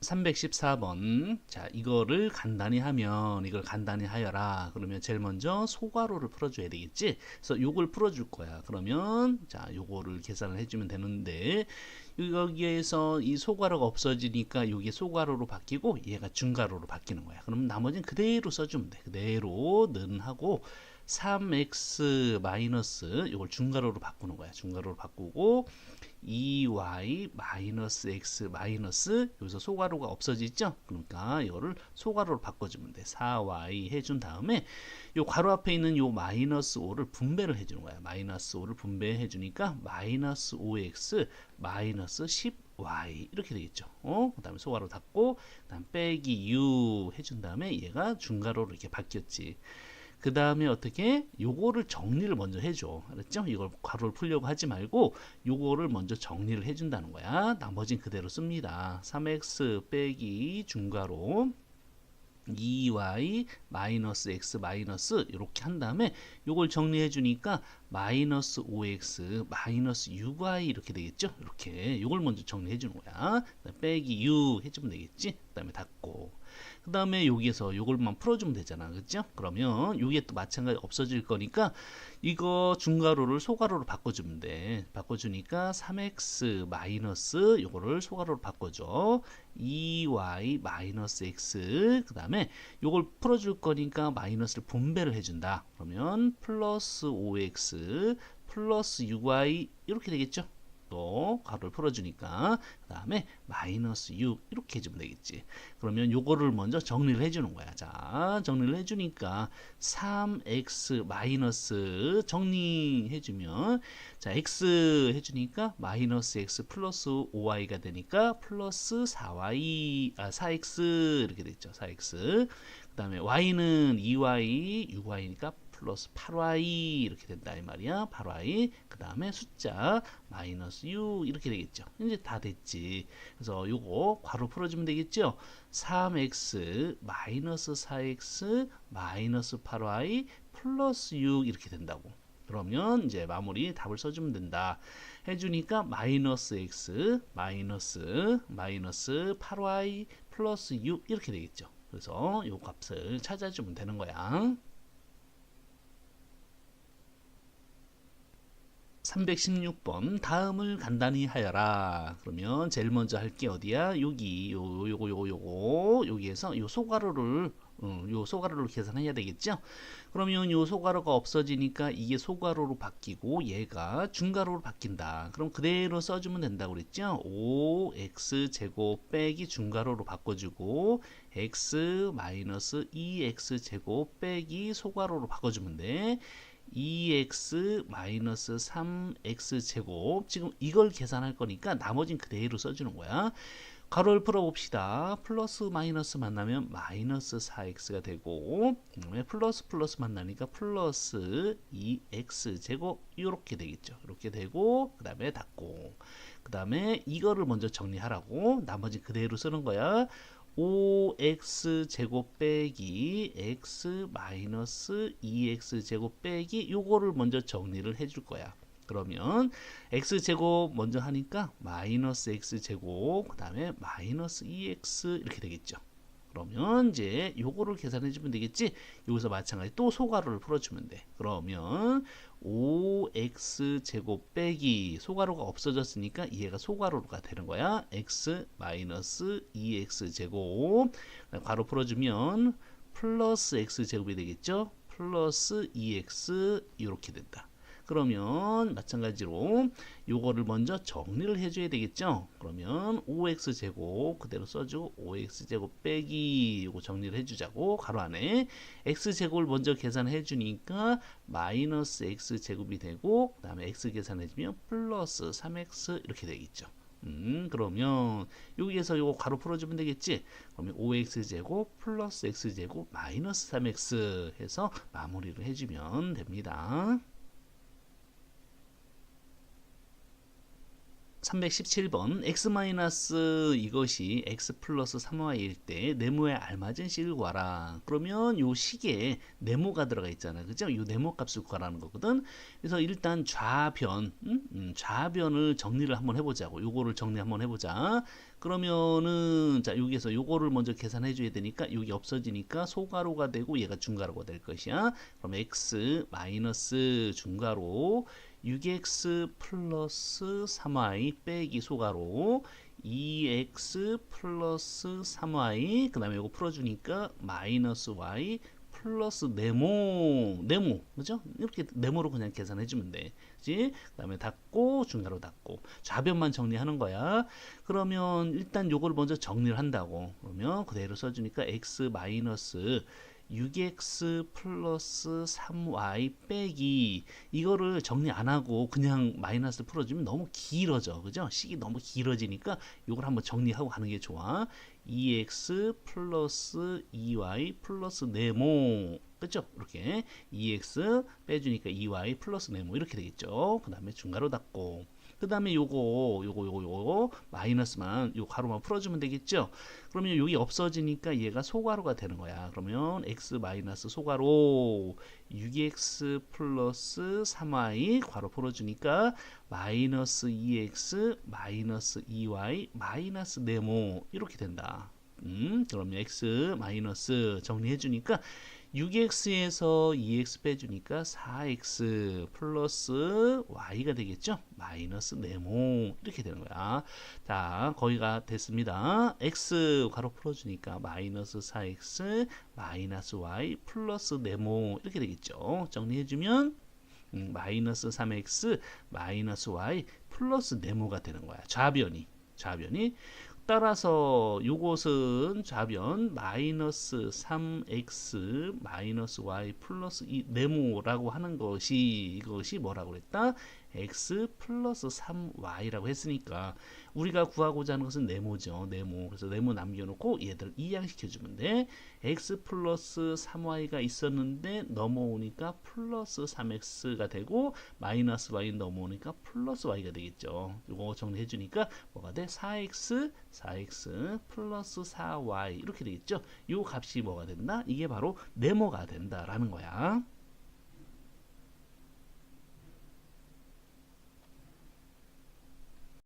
314번. 자, 이거를 간단히 하면 이걸 간단히 하여라. 그러면 제일 먼저 소괄호를 풀어줘야 되겠지? 그래서 요걸 풀어줄 거야. 그러면 자, 요거를 계산을 해주면 되는데 여기에서 이 소괄호가 없어지니까 요게 소괄호로 바뀌고 얘가 중괄호로 바뀌는 거야. 그러면 나머지는 그대로 써주면 돼. 그대로 는 하고 3x 마이너스 이걸 중괄호로 바꾸는 거야. 중괄호로 바꾸고 2y 마이너스 x 마이너스 여기서 소괄호가 없어지죠? 그러니까 이거를 소괄호로 바꿔주면 돼. 4y 해준 다음에 요 괄호 앞에 있는 요 마이너스 5를 분배를 해주는 거야. 마이너스 5를 분배해 주니까 마이너스 5x 마이너스 10y 이렇게 되겠죠. 어? 그 다음에 소괄호 닫고 그 다음 빼기 u 해준 다음에 얘가 중괄호로 이렇게 바뀌었지. 그 다음에 어떻게? 요거를 정리를 먼저 해줘. 알았죠? 이걸 괄호를 풀려고 하지 말고 요거를 먼저 정리를 해준다는 거야. 나머진 그대로 씁니다. 3x 빼기 중괄호 2y 마이너스 x 마이너스 이렇게 한 다음에 요걸 정리해 주니까 마이너스 5x 마이너스 6y 이렇게 되겠죠? 이렇게. 요걸 먼저 정리해 주는 거야. 빼기 6 해주면 되겠지? 그 다음에 닫고 그 다음에 여기에서 요걸만 풀어주면 되잖아. 그죠? 그러면 요게 또 마찬가지 없어질 거니까 이거 중괄호를 소괄호로 바꿔주면 돼. 바꿔주니까 3x 마이너스 요거를 소괄호로 바꿔줘. 2y 마이너스 x 그 다음에 요걸 풀어줄 거니까 마이너스를 분배를 해준다. 그러면 플러스 5x 플러스 6y 이렇게 되겠죠 또 괄호를 풀어주니까 그 다음에 마이너스 6 이렇게 해주면 되겠지. 그러면 요거를 먼저 정리를 해주는 거야. 자 정리를 해주니까 3x 마이너스 정리해주면 자 x 해주니까 마이너스 x 플러스 5y가 되니까 플러스 4y 아 4x 이렇게 됐죠. 4x 그 다음에 y는 2y 6y니까 플러스 8y 이렇게 된다 이 말이야. 8y 그 다음에 숫자 마이너스 6 이렇게 되겠죠. 이제 다 됐지. 그래서 요거 괄호 풀어주면 되겠죠? 3x 마이너스 4x 마이너스 8y 플러스 6 이렇게 된다고. 그러면 이제 마무리 답을 써주면 된다. 해주니까 마이너스 x 마이너스 마이너스 8y 플러스 6 이렇게 되겠죠 그래서 요 값을 찾아주면 되는 거야 316번 다음을 간단히 하여라. 그러면 제일 먼저 할 게 어디야? 여기. 요 요거 요거 요거. 여기에서 요 소괄호를 어, 요 소괄호를 계산해야 되겠죠? 그러면 요 소괄호가 없어지니까 이게 소괄호로 바뀌고 얘가 중괄호로 바뀐다. 그럼 그대로 써주면 된다고 그랬죠? 5x 제곱 빼기 중괄호로 바꿔주고 x 마이너스 2x 제곱 빼기 소괄호로 바꿔주면 돼 2x 마이너스 3x 제곱. 지금 이걸 계산할 거니까 나머진 그대로 써주는 거야. 가로를 풀어봅시다. 플러스 마이너스 만나면 마이너스 4x가 되고 플러스 플러스 만나니까 플러스 2x 제곱. 이렇게 되겠죠. 이렇게 되고 그 다음에 닫고 그 다음에 이거를 먼저 정리하라고 나머지 그대로 쓰는 거야 5x 제곱 빼기 x 마이너스 2x 제곱 빼기 요거를 먼저 정리를 해줄 거야. 그러면 x 제곱 먼저 하니까 마이너스 x 제곱 그 다음에 마이너스 2x 이렇게 되겠죠. 그러면 이제 요거를 계산해 주면 되겠지? 여기서 마찬가지 또 소괄호를 풀어주면 돼. 그러면 5x 제곱 빼기 소괄호가 없어졌으니까 얘가 소괄호가 되는 거야. X 마이너스 2x 제곱. 괄호 풀어주면 플러스 x 제곱이 되겠죠? 플러스 2x 이렇게 된다 그러면 마찬가지로 요거를 먼저 정리를 해줘야 되겠죠? 그러면 5x 제곱 그대로 써주고 5x 제곱 빼기. 요거 정리를 해주자고. 가로 안에 x 제곱을 먼저 계산해 주니까 마이너스 x 제곱이 되고 그 다음에 x 계산해주면 플러스 3x 이렇게 되겠죠. 음, 그러면 여기에서 요거 가로 풀어주면 되겠지? 그러면 5x 제곱 플러스 x 제곱 마이너스 3x 해서 마무리를 해주면 됩니다. 317번 x 마이너스 이것이 x 플러스 3y일 때 네모에 알맞은 식을 구하라. 그러면 요 식에 네모가 들어가 있잖아. 그죠? 요 네모 값을 구하라는 거거든. 그래서 일단 좌변, 음? 음, 좌변을 정리를 한번 해보자고. 요거를 정리 한번 해보자. 그러면은 자 여기에서 요거를 먼저 계산해 줘야 되니까 여기 없어지니까 소가로가 되고 얘가 중가로가 될 것이야. 그럼 x 마이너스 중가로 6x 플러스 3y 빼기 소가로 2x 플러스 3y 그 다음에 이거 풀어주니까 마이너스 y 플러스 네모 네모 그죠? 이렇게 네모로 그냥 계산해 주면 돼. 그지 그 다음에 닫고 중괄호 닫고 좌변만 정리하는 거야. 그러면 일단 요걸 먼저 정리를 한다고. 그러면 그대로 써주니까 x 마이너스 6x 플러스 3y 빼기 이거를 정리 안 하고 그냥 마이너스 풀어주면 너무 길어져. 그죠? 식이 너무 길어지니까 이걸 한번 정리하고 가는 게 좋아. 2x 플러스 2y 플러스 네모. 그죠? 이렇게. 2x 빼주니까 2y 플러스 네모. 이렇게 되겠죠. 그 다음에 중괄호 닫고 그 다음에 요거 요거 요거 요거 마이너스만 요 가로만 풀어주면 되겠죠? 그러면 여기 없어지니까 얘가 소가로가 되는 거야. 그러면 x 마이너스 소가로 6x 플러스 3y 괄호 풀어주니까 마이너스 2x 마이너스 2y 마이너스 네모 이렇게 된다. 음, 그러면 x 마이너스 정리해 주니까 6x에서 2x 빼주니까 4x 플러스 y가 되겠죠? 마이너스 네모 이렇게 되는 거야. 자, 거기가 됐습니다. x 가로 풀어주니까 마이너스 4x 마이너스 y 플러스 네모 이렇게 되겠죠? 정리해주면 음, 마이너스 3x 마이너스 y 플러스 네모가 되는 거야. 좌변이 좌변이 따라서 요것은 좌변 마이너스 3x 마이너스 y 플러스 이 네모라고 하는 것이 이것이 뭐라고 그랬다? X 플러스 3y라고 했으니까 우리가 구하고자 하는 것은 네모죠. 네모. 그래서 네모 남겨놓고 얘들 이양시켜주면 돼. x 플러스 3y가 있었는데 넘어오니까 플러스 3x가 되고 마이너스 y 넘어오니까 플러스 y가 되겠죠. 이거 정리해주니까 뭐가 돼? 4x, 4x 플러스 4y 이렇게 되겠죠. 이 값이 뭐가 된다? 이게 바로 네모가 된다라는 거야.